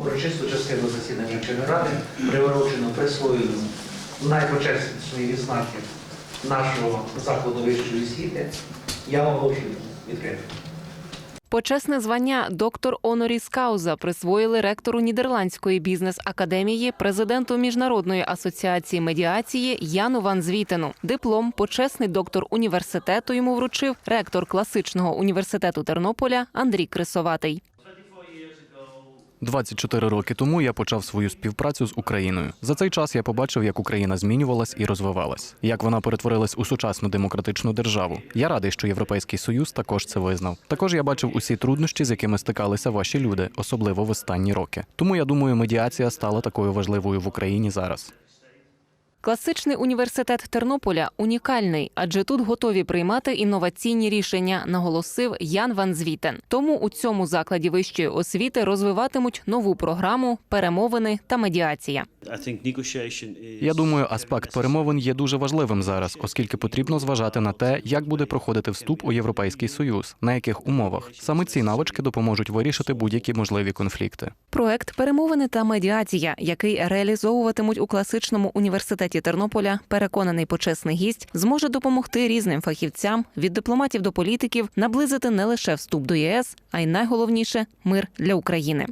Урочисту частину засідання Вченої ради приурочено присвоєнню найпочесної відзнаки нашого закладу вищої освіти. Я оголошую відкрито. Почесне звання доктор Оноріс Кауза присвоїли ректору Нідерландської бізнес-академії, президенту Міжнародної асоціації медіації Яну Ван Звітену. Диплом почесний доктор університету йому вручив ректор класичного університету Тернополя Андрій Крисоватий. 24 роки тому я почав свою співпрацю з Україною. За цей час я побачив, як Україна змінювалась і розвивалась, як вона перетворилась у сучасну демократичну державу. Я радий, що Європейський Союз також це визнав. Також я бачив усі труднощі, з якими стикалися ваші люди, особливо в останні роки. Тому я думаю, медіація стала такою важливою в Україні зараз. Класичний університет Тернополя унікальний, адже тут готові приймати інноваційні рішення, наголосив Ян Ван Звітен. Тому у цьому закладі вищої освіти розвиватимуть нову програму перемовини та медіація. Я думаю, аспект перемовин є дуже важливим зараз, оскільки потрібно зважати на те, як буде проходити вступ у Європейський Союз, на яких умовах. Саме ці навички допоможуть вирішити будь-які можливі конфлікти. Проект перемовини та медіація, який реалізовуватимуть у класичному університеті Тернополя, переконаний почесний гість, зможе допомогти різним фахівцям від дипломатів до політиків наблизити не лише вступ до ЄС, а й найголовніше мир для України.